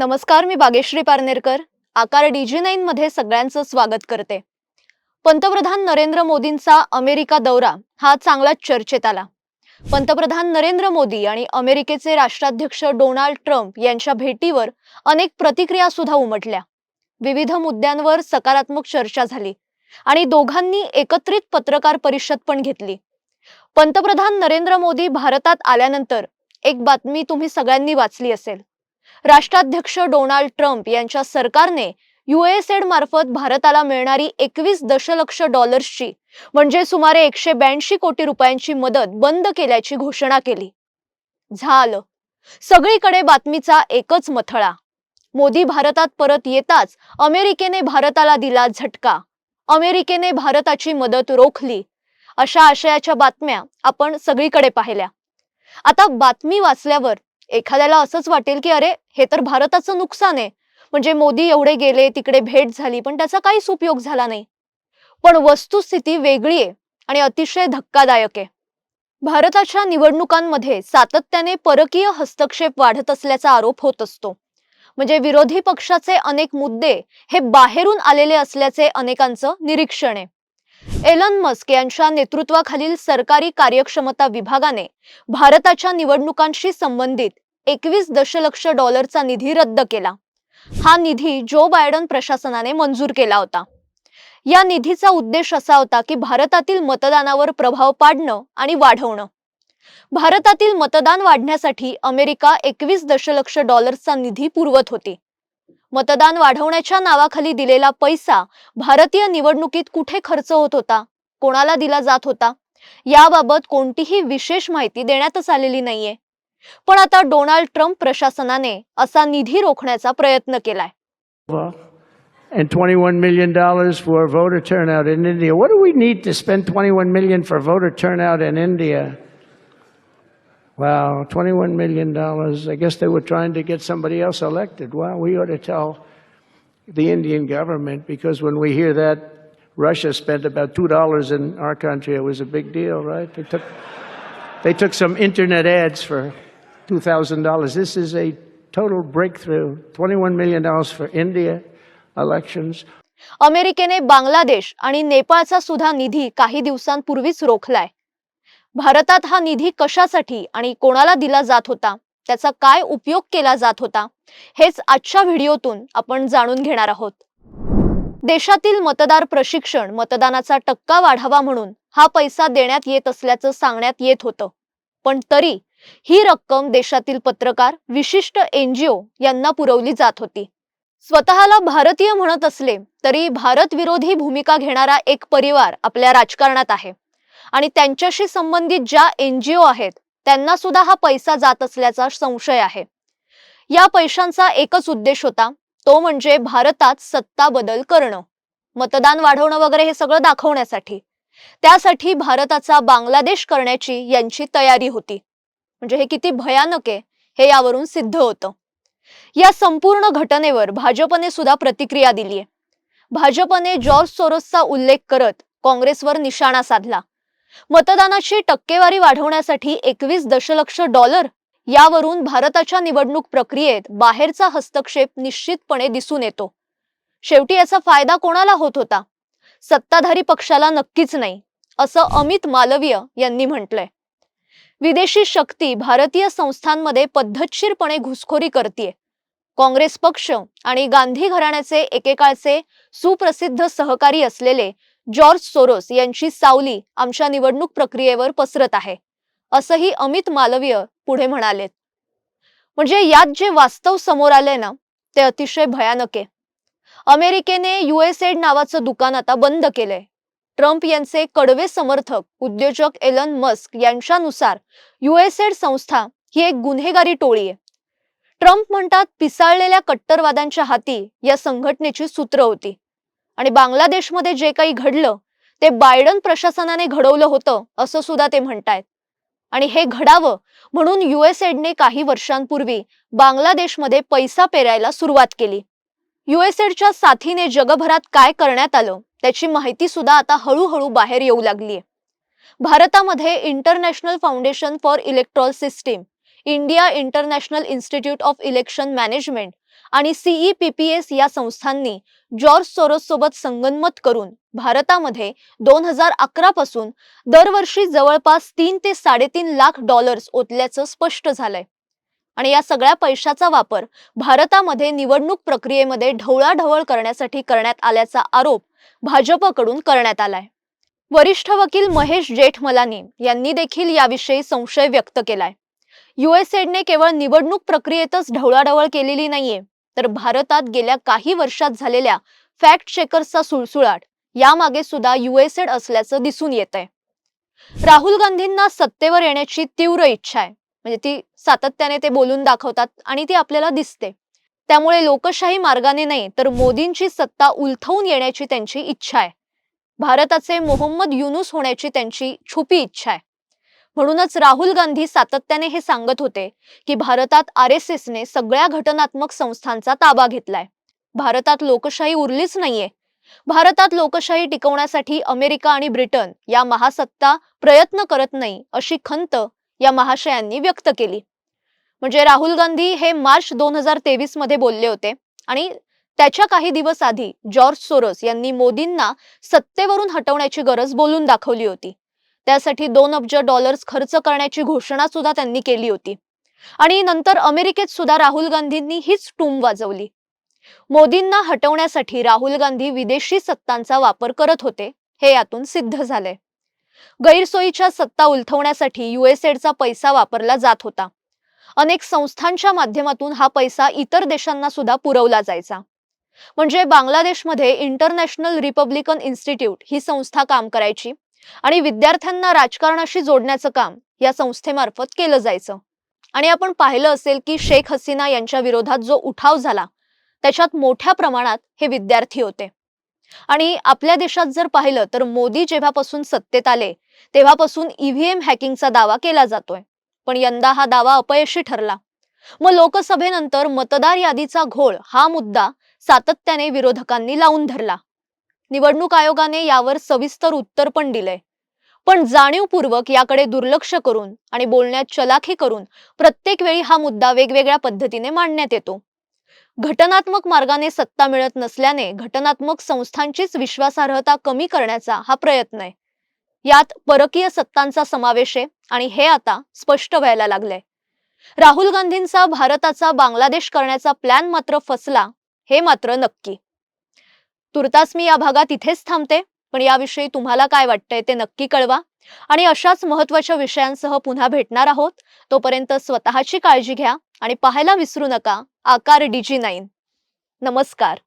नमस्कार मी बागेश्री पारनेरकर. आकार डीजी नाईन मध्ये सगळ्यांचं स्वागत करते. पंतप्रधान नरेंद्र मोदींचा अमेरिका दौरा हा चांगलाच चर्चेत आला. पंतप्रधान नरेंद्र मोदी आणि अमेरिकेचे राष्ट्राध्यक्ष डोनाल्ड ट्रम्प यांच्या भेटीवर अनेक प्रतिक्रिया सुद्धा उमटल्या. विविध मुद्द्यांवर सकारात्मक चर्चा झाली आणि दोघांनी एकत्रित पत्रकार परिषद पण घेतली. पंतप्रधान नरेंद्र मोदी भारतात आल्यानंतर एक बातमी तुम्ही सगळ्यांनी वाचली असेल. राष्ट्राध्यक्ष डोनाल्ड ट्रम्प यांच्या सरकारने युएसएड मार्फत भारताला मिळणारी एकवीस दशलक्ष डॉलर्सची म्हणजे सुमारे एकशे ब्याऐंशी कोटी रुपयांची मदत बंद केल्याची घोषणा केली. झालं. सगळीकडे बातमीचा एकच मथळा. मोदी भारतात परत येताच अमेरिकेने भारताला दिला झटका. अमेरिकेने भारताची मदत रोखली. अशा आशयाच्या बातम्या आपण सगळीकडे पाहिल्या. आता बातमी वाचल्यावर एखाद्याला असंच वाटेल की अरे हे तर भारताचं नुकसान आहे. म्हणजे मोदी एवढे गेले तिकडे भेट झाली पण त्याचा काहीच उपयोग झाला नाही. पण वस्तुस्थिती वेगळी आहे आणि अतिशय धक्कादायक आहे. भारताच्या निवडणुकांमध्ये सातत्याने परकीय हस्तक्षेप वाढत असल्याचा आरोप होत असतो. म्हणजे विरोधी पक्षाचे अनेक मुद्दे हे बाहेरून आलेले असल्याचे अनेकांचं निरीक्षण आहे. एलन मस्क यांच्या नेतृत्वाखालील सरकारी कार्यक्षमता विभागाने भारताच्या निवडणुकांशी संबंधित एकवीस दशलक्ष डॉलरचा निधी रद्द केला. हा निधी जो बायडन प्रशासनाने मंजूर केला होता. या निधीचा उद्देश असा होता की भारतातील मतदानावर प्रभाव पाडणं आणि वाढवणं. भारतातील मतदान वाढण्यासाठी अमेरिका एकवीस दशलक्ष डॉलर्सचा निधी पुरवत होती. मतदान वाढवण्याच्या नावाखाली दिलेला पैसा भारतीय निवडणुकीत कुठे खर्च होत होता कोणाला दिला जात होता याबाबत कोणतीही विशेष माहिती देण्यातच आलेली नाहीये पण आता डोनाल्ड ट्रम्प प्रशासनाने असा निधी रोखण्याचा प्रयत्न केलाय and $21 million for voter turnout in India. What do we need to spend 21 million for voter turnout in India? Wow, 21 million dollars. I guess they were trying to get somebody else elected. Wow, we ought to tell the Indian government because when we hear that Russia spent about two dollars in our country, it was a big deal, right? They took they took some internet ads for two thousand dollars. This is a total breakthrough. $21 million for India elections. अमेरिकेने बांगलादेश आणि नेपाळचा सुद्धा निधी काही दिवसांपूर्वीच रोखलाय भारतात हा निधी कशासाठी आणि कोणाला दिला जात होता? त्याचा काय उपयोग केला जात होता? हेच आजच्या व्हिडिओतून आपण जाणून घेणार आहोत. देशातील मतदार प्रशिक्षण मतदानाचा टक्का वाढावा म्हणून हा पैसा देण्यात येत असल्याचं सांगण्यात येत होतं. पण तरी ही रक्कम देशातील पत्रकार विशिष्ट एनजीओ यांना पुरवली जात होती. स्वतःला भारतीय म्हणत असले तरी भारत विरोधी भूमिका घेणारा एक परिवार आपल्या राजकारणात आहे. आणि त्यांच्याशी संबंधित ज्या एनजीओ आहेत त्यांना सुद्धा हा पैसा जात असल्याचा संशय आहे. या पैशांचा एकच उद्देश होता तो म्हणजे भारतात सत्ता बदल करणं. मतदान वाढवणं वगैरे हे सगळं दाखवण्यासाठी. त्यासाठी भारताचा बांगलादेश करण्याची यांची तयारी होती. म्हणजे हे किती भयानक आहे हे यावरून सिद्ध होतं. या संपूर्ण घटनेवर भाजपने सुद्धा प्रतिक्रिया दिली आहे भाजपने जॉर्ज सोरोसचा उल्लेख करत काँग्रेसवर निशाणा साधला. मतदानाची टक्केवारी वाढवण्यासाठी एकवीस दशलक्ष डॉलर यावरून भारताच्या निवडणूक प्रक्रियेत बाहेरचा हस्तक्षेप निश्चितपणे दिसून येतो. शेवटी याचा फायदा कोणाला होत होता? सत्ताधारी पक्षाला नक्कीच नाही असं अमित मालवीय यांनी म्हटलंय. विदेशी शक्ती भारतीय संस्थांमध्ये पद्धतशीरपणे घुसखोरी करते काँग्रेस पक्ष आणि गांधी घराण्याचे एकेकाळचे सुप्रसिद्ध सहकारी असलेले जॉर्ज सोरोस यांची सावली आमच्या निवडणूक प्रक्रियेवर पसरत आहे असंही अमित मालवीय पुढे म्हणालेत. म्हणजे यात जे वास्तव समोर आले ना ते अतिशय भयानक आहे. अमेरिकेने युएसएड नावाचं दुकान आता बंद केलंय. ट्रम्प यांचे कडवे समर्थक उद्योजक एलन मस्क यांच्यानुसार युएसएड संस्था ही एक गुन्हेगारी टोळी आहे. ट्रम्प म्हणतात पिसाळलेल्या कट्टरवाद्यांच्या हाती या संघटनेची सूत्र होती. आणि बांगलादेशमध्ये जे काही घडलं ते बायडन प्रशासनाने घडवलं होतं असं सुद्धा ते म्हणतायत. आणि हे घडावं म्हणून युएसएडने काही वर्षांपूर्वी बांगलादेशमध्ये पैसा पेरायला सुरुवात केली. युएसएडच्या साथीने जगभरात काय करण्यात आलं त्याची माहिती सुद्धा आता हळूहळू बाहेर येऊ लागलीय. भारतामध्ये international foundation for electoral system India international institute of election management आणि सीईपीपीएस या संस्थांनी जॉर्ज सोरोस सोबत संगनमत करून भारतामध्ये दोन हजार अकरा पासून दरवर्षी जवळपास तीन ते साडेतीन लाख डॉलर्स ओतल्याचं स्पष्ट झालंय. आणि या सगळ्या पैशाचा वापर भारतामध्ये निवडणूक प्रक्रियेमध्ये ढवळाढवळ करण्यासाठी करण्यात आल्याचा आरोप भाजपकडून करण्यात आलाय. वरिष्ठ वकील महेश जेठमलानी यांनी देखील याविषयी संशय व्यक्त केलाय. युएसएडने केवळ निवडणूक प्रक्रियेतच ढवळाढवळ केलेली नाहीये. तर भारतात गेल्या काही वर्षात झालेल्या फॅक्ट चेकर्सचा सुळसुळाट यामागे सुद्धा युएसएड असल्याचं दिसून येत आहे राहुल गांधींना सत्तेवर येण्याची तीव्र इच्छा आहे. म्हणजे ती सातत्याने ते बोलून दाखवतात आणि ती आपल्याला दिसते. त्यामुळे लोकशाही मार्गाने नाही तर मोदींची सत्ता उलथवून येण्याची त्यांची इच्छा आहे. भारताचे मोहम्मद युनुस होण्याची त्यांची छुपी इच्छा आहे. म्हणूनच राहुल गांधी सातत्याने हे सांगत होते की भारतात आर एस एसने सगळ्या घटनात्मक संस्थांचा ताबा घेतलाय. भारतात लोकशाही उरलीच नाहीये. भारतात लोकशाही टिकवण्यासाठी अमेरिका आणि ब्रिटन या महासत्ता प्रयत्न करत नाही अशी खंत या महाशयांनी व्यक्त केली. म्हणजे राहुल गांधी हे मार्च दोन हजार तेवीसमध्ये बोलले होते आणि त्याच्या काही दिवस आधी जॉर्ज सोरस यांनी मोदींना सत्तेवरून हटवण्याची गरज बोलून दाखवली होती. त्यासाठी दोन अब्ज डॉलर्स खर्च करण्याची घोषणा सुद्धा त्यांनी केली होती. आणि नंतर अमेरिकेत सुद्धा राहुल गांधींनी हीच टूम वाजवली. मोदींना हटवण्यासाठी राहुल गांधी विदेशी सत्तांचा वापर करत होते हे यातून सिद्ध झालंय. गैरसोयीच्या सत्ता उलथवण्यासाठी युएसएडचा पैसा वापरला जात होता. अनेक संस्थांच्या माध्यमातून हा पैसा इतर देशांना सुद्धा पुरवला जायचा. म्हणजे बांगलादेशमध्ये इंटरनॅशनल रिपब्लिकन इन्स्टिट्यूट ही संस्था काम करायची आणि विद्यार्थ्यांना राजकारणाशी जोडण्याचं काम या संस्थेमार्फत केलं जायचं. आणि आपण पाहिलं असेल की शेख हसीना यांच्या विरोधात जो उठाव झाला त्याच्यात मोठ्या प्रमाणात हे विद्यार्थी होते. आणि आपल्या देशात जर पाहिलं तर मोदी जेव्हापासून सत्तेत आले तेव्हापासून ईव्हीएम हॅकिंगचा दावा केला जातोय. पण यंदा हा दावा अपयशी ठरला. मग लोकसभेनंतर मतदार यादीचा घोळ हा मुद्दा सातत्याने विरोधकांनी लावून धरला. निवडणूक आयोगाने यावर सविस्तर उत्तर पण दिलंय. पण जाणीवपूर्वक याकडे दुर्लक्ष करून आणि बोलण्यात चलाखी करून प्रत्येक वेळी हा मुद्दा वेगवेगळ्या पद्धतीने मांडण्यात येतो. घटनात्मक मार्गाने सत्ता मिळत नसल्याने घटनात्मक संस्थांचीच विश्वासार्हता कमी करण्याचा हा प्रयत्न आहे. यात परकीय सत्तांचा समावेश आहे आणि हे आता स्पष्ट व्हायला लागलंय. राहुल गांधींचा भारताचा बांगलादेश करण्याचा प्लॅन मात्र फसला हे मात्र नक्की. तुर्तास मी या भागात इथेच थांबते पण याविषयी तुम्हाला काय वाटतंय ते नक्की कळवा. आणि अशाच महत्त्वाच्या विषयांसह पुन्हा भेटणार आहोत. तोपर्यंत स्वतःची काळजी घ्या आणि पाहायला विसरू नका. आकार डीजी नाईन. नमस्कार.